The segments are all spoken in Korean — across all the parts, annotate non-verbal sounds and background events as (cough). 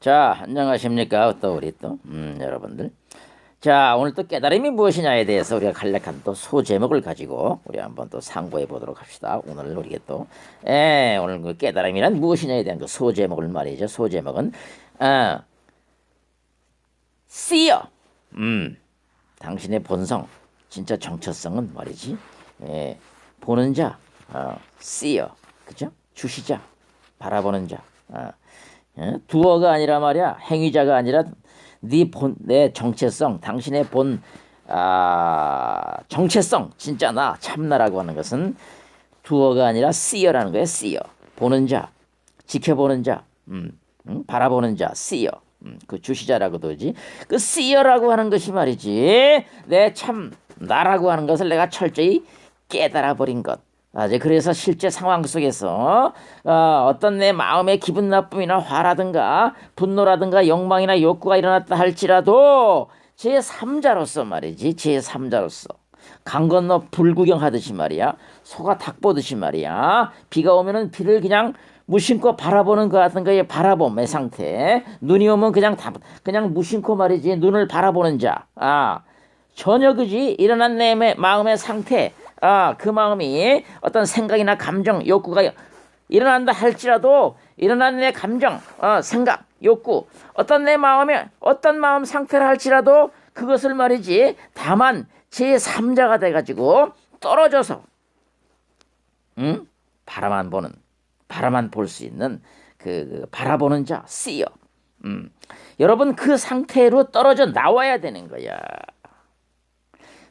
자, 안녕하십니까. 또 우리 또, 음, 여러분들. 자, 오늘 또 깨달음이 무엇이냐에 대해서 우리가 간략한 또 소제목을 가지고 우리 한번 또 상고해 보도록 합시다. 오늘 우리가 또, 에, 오늘 그 깨달음이란 무엇이냐에 대한 그 소제목을 말이죠. 소제목은, 아, 씨어. 음, 당신의 본성, 진짜 정체성은 말이지. 예, 보는 자, 어, 씨어. 그죠? 주시자, 바라보는 자. 어. 예? 두어가 아니라 말이야. 행위자가 아니라 네본내 정체성 당신의 본 아, 정체성. 진짜 나 참나라고 하는 것은 두어가 아니라 씨어라는 거예요 씨어 보는 자 지켜보는 자 음, 음, 바라보는 자 씨어 음, 그 주시자라고도 하지. 그 씨어라고 하는 것이 말이지 내 참 나라고 하는 것을 내가 철저히 깨달아 버린 것 아, 이제 그래서 실제 상황 속에서 어, 어떤 내 마음의 기분 나쁨이나 화라든가 분노라든가 욕망이나 욕구가 일어났다 할지라도 제 3자로서 말이지 제 3자로서. 강 건너 불 구경하듯이 말이야. 소가 닭 보듯이 말이야. 비가 오면은 비를 그냥 무심코 바라보는 것 같은 거에 바라봄의 상태. 눈이 오면 그냥 다 그냥 무심코 말이지 눈을 바라보는 자 아 전혀 그지 일어난 내 마음의 상태 아, 그 마음이 어떤 생각이나 감정, 욕구가 일어난다 할지라도 일어난 내 감정, 어, 생각, 욕구, 어떤 내 마음에 어떤 마음 상태를 할지라도 그것을 말이지 다만 제3자가 돼가지고 떨어져서 응? 바라만 보는 바라만 볼 수 있는 그, 그 바라보는 자 씨어 음. 여러분 그 상태로 떨어져 나와야 되는 거야.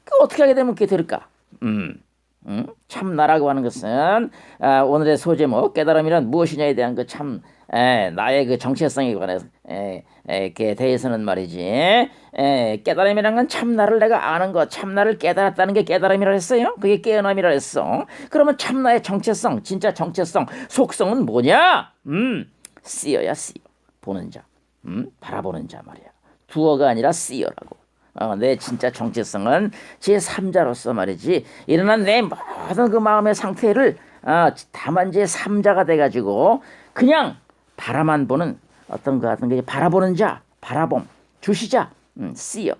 그 어떻게 하게 되면 그게 될까? 음, 음? 참나라고 하는 것은 아, 오늘의 소제목 깨달음이란 무엇이냐에 대한 그참 나의 그 정체성에 관해서 에, 에, 에 대해서는 말이지. 에, 깨달음이란 건 참나를 내가 아는 것 참나를 깨달았다는 게 깨달음이라 했어요? 그게 깨어남이라 했어? 그러면 참나의 정체성 진짜 정체성 속성은 뭐냐? 음 씨어야 씨어. 보는 자. 음? 바라보는 자 말이야. 두어가 아니라 씨어라고 어, 내 진짜 정체성은 제 3자로서 말이지. 일어난 내 모든 그 마음의 상태를 어, 다만 제 3자가 돼가지고 그냥 바라만 보는 어떤 그 같은 게 바라보는 자 바라봄 주시자 음, 씨어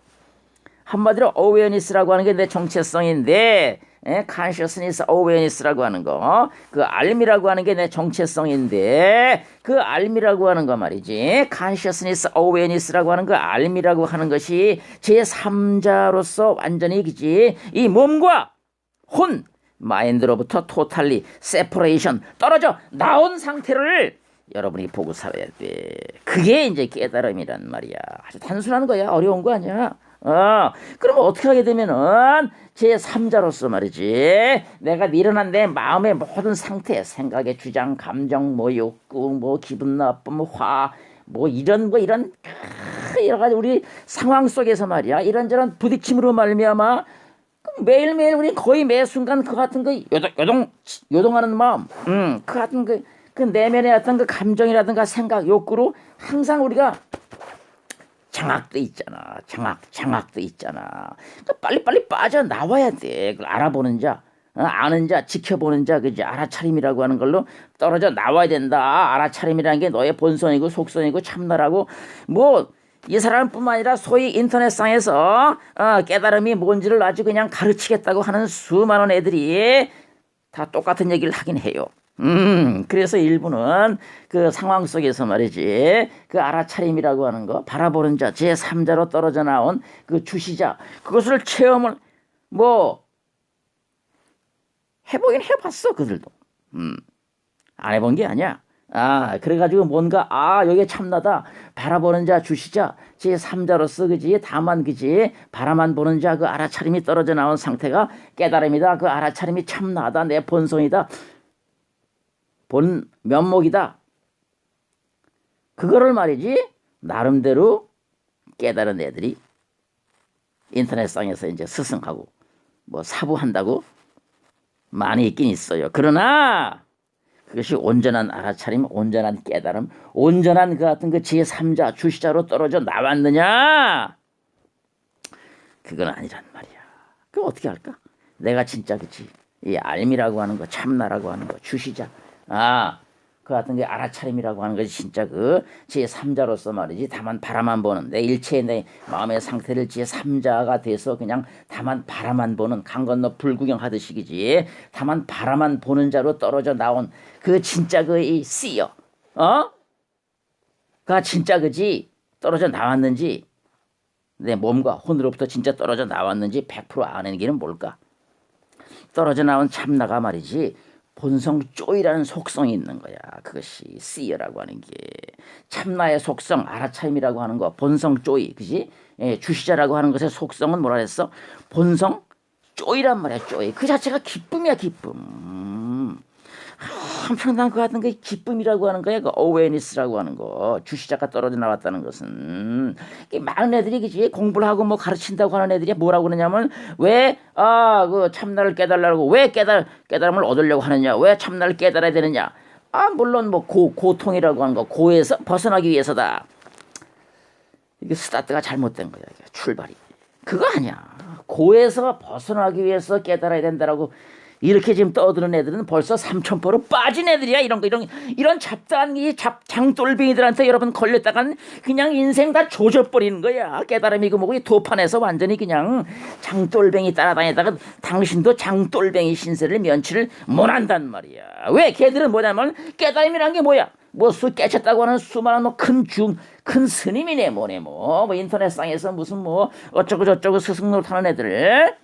한마디로 awareness라고 하는 게 내 정체성인데 예, consciousness awareness라고 하는 거, 그 알미라고 하는 게 내 정체성인데 그 알미라고 하는 거 말이지. consciousness awareness라고 하는 그 알미라고 하는 것이 제 3자로서 완전히 그지. 이 몸과 혼 마인드로부터 토탈리 세퍼레이션 떨어져 나온 상태를 여러분이 보고 살아야 돼. 그게 이제 깨달음이란 말이야. 아주 단순한 거야. 어려운 거 아니야. 어, 그러면 어떻게 하게 되면은 제3자로서 말이지. 내가 일어난 내 마음의 모든 상태, 생각의 주장, 감정, 뭐 욕구, 뭐 기분 나쁨, 화, 뭐 이런 뭐 이런 여러 가지 우리 상황 속에서 말이야. 이런저런 부딪힘으로 말미암아 매일매일 우리 거의 매 순간 그 같은 그 요동 요동 요동하는 마음, 음, 그 같은 그, 그 내면의 어떤 그 감정이라든가 생각, 욕구로 항상 우리가 장악도 있잖아. 장악, 장악도 있잖아. 그러니까 빨리빨리 빠져나와야 돼. 그걸 알아보는 자, 어? 아는 자, 지켜보는 자, 그지? 알아차림이라고 하는 걸로 떨어져 나와야 된다. 알아차림이라는 게 너의 본성이고 속성이고 참나라고 뭐, 이 사람뿐만 아니라 소위 인터넷상에서 어, 깨달음이 뭔지를 아주 그냥 가르치겠다고 하는 수많은 애들이 다 똑같은 얘기를 하긴 해요. 음, 그래서 일부는 그 상황 속에서 말이지, 그 알아차림이라고 하는 거, 바라보는 자, 제3자로 떨어져 나온 그 주시자, 그것을 체험을, 뭐, 해보긴 해봤어, 그들도. 음, 안 해본 게 아니야. 아, 그래가지고 뭔가, 아, 여기 참나다. 바라보는 자, 주시자. 제3자로서, 그지? 다만, 그지? 바라만 보는 자, 그 알아차림이 떨어져 나온 상태가 깨달음이다. 그 알아차림이 참나다. 내 본성이다. 본 면목이다. 그거를 말이지 나름대로 깨달은 애들이 인터넷상에서 이제 스승하고 뭐 사부한다고 많이 있긴 있어요. 그러나 그것이 온전한 알아차림, 온전한 깨달음, 온전한 그 같은 그 제3자, 주시자로 떨어져 나왔느냐? 그건 아니란 말이야. 그럼 어떻게 할까? 내가 진짜 그치. 이 알미라고 하는 거, 참나라고 하는 거, 주시자. 아, 그 같은 게 알아차림이라고 하는 것이 진짜 그 제3자로서 말이지 다만 바라만 보는 내 일체의 내 마음의 상태를 제3자가 돼서 그냥 다만 바라만 보는 강 건너 불구경하듯이지 다만 바라만 보는 자로 떨어져 나온 그 진짜 그이 씨어 어? 가 진짜 그지 떨어져 나왔는지 내 몸과 혼으로부터 진짜 떨어져 나왔는지 100% 아는 길은 뭘까? 떨어져 나온 참나가 말이지 본성 쪼이라는 속성이 있는 거야. 그것이 씨어라고 하는 게 참나의 속성 알아차림이라고 하는 거 본성 쪼이 그지? 예, 주시자라고 하는 것의 속성은 뭐라 그랬어? 본성 쪼이란 말이야 쪼이 그 자체가 기쁨이야 기쁨. 한평당 그 같은 게 기쁨이라고 하는 거야. 그 어웨니스라고 하는 거. 주시자가 떨어져 나왔다는 것은 이게 많은 애들이 그지 공부를 하고 뭐 가르친다고 하는 애들이 뭐라고 그러냐면 왜 아 그 참나를 깨달으려고 왜 깨달 깨달음을 얻으려고 하느냐 왜 참나를 깨달아야 되느냐 아 물론 뭐 고 고통이라고 하는 거 고에서 벗어나기 위해서다. 이게 스타트가 잘못된 거야. 출발이 그거 아니야. 고에서 벗어나기 위해서 깨달아야 된다라고 이렇게 지금 떠드는 애들은 벌써 삼천포로 빠진 애들이야. 이런 거 이런 이런 잡다한 이 잡 장돌뱅이들한테 여러분 걸렸다간 그냥 인생 다 조져버리는 거야. 깨달음이고 뭐고 이 도판에서 완전히 그냥 장돌뱅이 따라다니다가 당신도 장돌뱅이 신세를 면치를 못한단 말이야. 왜? 걔들은 뭐냐면 깨달음이란 게 뭐야? 뭐수 깨쳤다고 하는 수많은 뭐큰중큰 스님이네 뭐네 뭐, 뭐 인터넷상에서 무슨 뭐 어쩌고 저쩌고 스승노릇 하는 애들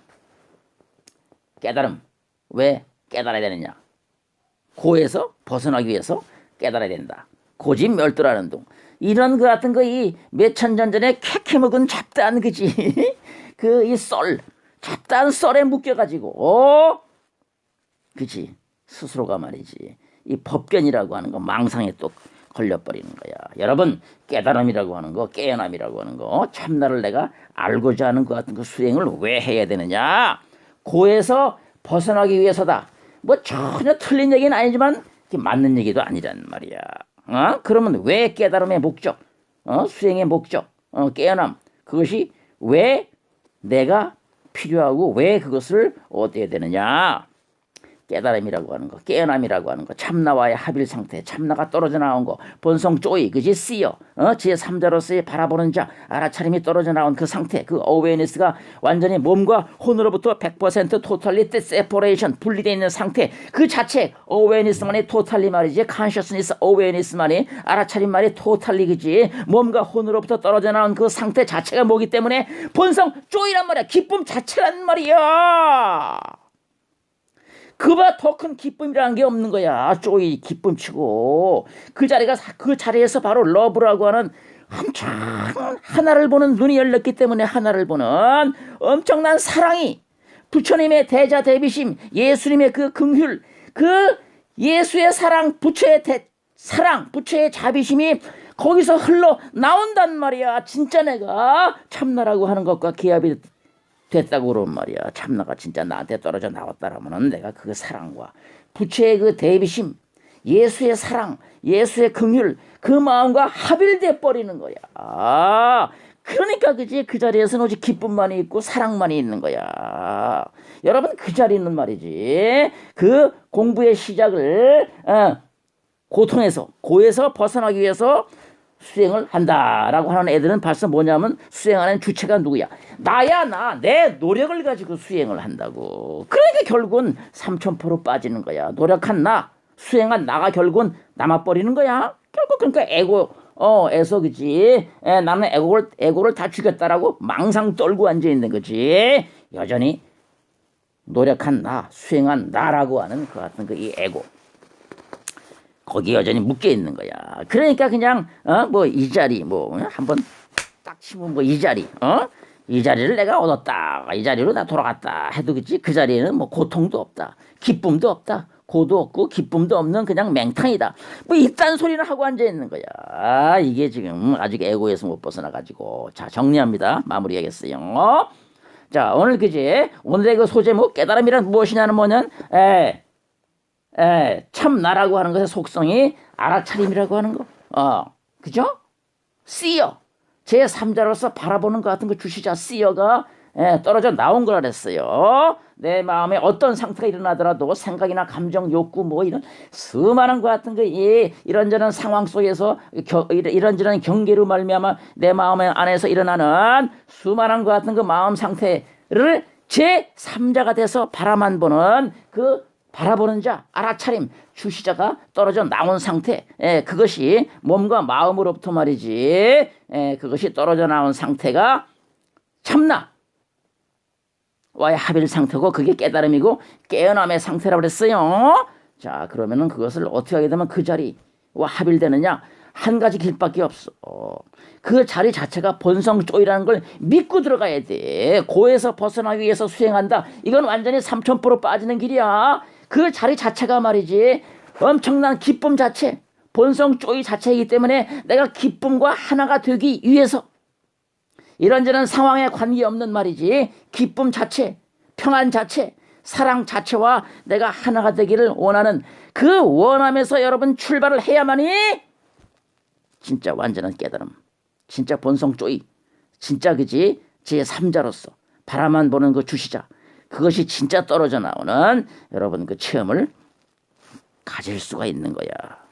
깨달음 왜 깨달아야 되느냐? 고에서 벗어나기 위해서 깨달아야 된다. 고집 멸도라는 동. 이런 그 같은 거 이 몇천 년 전에 캐캐 먹은 잡다한 그지. (laughs) 그 이 썰, 잡다한 썰에 묶여가지고, 어? 그지. 스스로가 말이지. 이 법견이라고 하는 거 망상에 또 걸려버리는 거야. 여러분 깨달음이라고 하는 거, 깨어남이라고 하는 거, 참나를 내가 알고자 하는 것 같은 그 수행을 왜 해야 되느냐? 고에서 벗어나기 위해서다. 뭐 전혀 틀린 얘기는 아니지만 맞는 얘기도 아니란 말이야. 어? 그러면 왜 깨달음의 목적, 어? 수행의 목적, 어? 깨어남 그것이 왜 내가 필요하고 왜 그것을 얻어야 되느냐? 깨달음이라고 하는 거, 깨어남이라고 하는 거, 참나와의 합일 상태, 참나가 떨어져 나온 거, 본성 쪼이, 그지? 쓰여, 어, 제 3자로서의 바라보는 자, 알아차림이 떨어져 나온 그 상태, 그 어웨니스가 완전히 몸과 혼으로부터 100% 토탈리 세퍼레이션 분리되어 있는 상태, 그 자체 어웨니스만이 토탈리 말이지, 컨셔스니스 어웨니스만이 알아차림만이 토탈리 그지, 몸과 혼으로부터 떨어져 나온 그 상태 자체가 뭐기 때문에 본성 쪼이란 말이야, 기쁨 자체란 말이야. 그보다 더 큰 기쁨이라는 게 없는 거야. 쪼이 기쁨치고 그 자리가 그 자리에서 바로 러브라고 하는 엄청 하나를 보는 눈이 열렸기 때문에 하나를 보는 엄청난 사랑이 부처님의 대자 대비심, 예수님의 그 긍휼, 그 예수의 사랑, 부처의 대, 사랑, 부처의 자비심이 거기서 흘러 나온단 말이야. 진짜 내가 참나라고 하는 것과 기합이 됐다고 그런 말이야. 참나가 진짜 나한테 떨어져 나왔다라면은 내가 그 사랑과 부처의 그 대비심, 예수의 사랑, 예수의 긍휼 그 마음과 합일돼 버리는 거야. 아, 그러니까 그지 그 자리에서는 오직 기쁨만이 있고 사랑만이 있는 거야. 여러분 그 자리는 말이지 그 공부의 시작을 어, 고통에서 고에서 벗어나기 위해서 수행을 한다라고 하는 애들은 벌써 뭐냐면 수행하는 주체가 누구야? 나야 나. 내 노력을 가지고 수행을 한다고. 그러니까 결국은 삼천포로 빠지는 거야. 노력한 나, 수행한 나가 결국은 남아버리는 거야. 결국 그러니까 에고 어, 에서 그지. 에, 나는 에고를 에고를 다 죽였다라고 망상 떨고 앉아 있는 거지. 여전히 노력한 나, 수행한 나라고 하는 그 같은 그 이 에고. 거기 여전히 묶여 있는 거야. 그러니까 그냥 어 뭐 이 자리 뭐 한번 딱 치면 뭐 이 자리 어 이 자리를 내가 얻었다. 이 자리로 나 돌아갔다. 해도 그지 그 자리에는 뭐 고통도 없다. 기쁨도 없다. 고도 없고 기쁨도 없는 그냥 맹탕이다. 뭐 이딴 소리를 하고 앉아 있는 거야. 아, 이게 지금 아직 에고에서 못 벗어나 가지고 자 정리합니다. 마무리하겠어요. 어? 자 오늘 그지 오늘의 그 소제목 깨달음이란 무엇이냐는 뭐냐면 에 에, 참 나라고 하는 것의 속성이 알아차림이라고 하는 거. 어, 그죠? 씨어. 제3자로서 바라보는 것 같은 거 주시자 씨어가 예, 떨어져 나온 거라 그랬어요. 내 마음에 어떤 상태가 일어나더라도 생각이나 감정, 욕구 뭐 이런 수많은 것 같은 그 이, 이런저런 상황 속에서 겨, 이런- 이런저런 경계로 말미암아 내 마음 안에서 일어나는 수많은 것 같은 그 마음 상태를 제 3자가 돼서 바라만 보는 그 바라보는 자, 알아차림, 주시자가 떨어져 나온 상태, 예, 그것이 몸과 마음으로부터 말이지, 예, 그것이 떨어져 나온 상태가 참나, 와의 합일 상태고 그게 깨달음이고 깨어남의 상태라고 그랬어요. 자, 그러면은 그것을 어떻게 하게 되면 그 자리와 합일되느냐? 한 가지 길밖에 없어. 그 자리 자체가 본성조이라는 걸 믿고 들어가야 돼. 고에서 벗어나기 위해서 수행한다. 이건 완전히 삼천포로 빠지는 길이야. 그 자리 자체가 말이지. 엄청난 기쁨 자체, 본성조이 자체이기 때문에 내가 기쁨과 하나가 되기 위해서 이런저런 상황에 관계없는 말이지 기쁨 자체, 평안 자체, 사랑 자체와 내가 하나가 되기를 원하는 그 원함에서 여러분 출발을 해야만이 진짜 완전한 깨달음, 진짜 본성 쪼이, 진짜 그지 제 3자로서 바라만 보는 그 주시자 그것이 진짜 떨어져 나오는 여러분 그 체험을 가질 수가 있는 거야.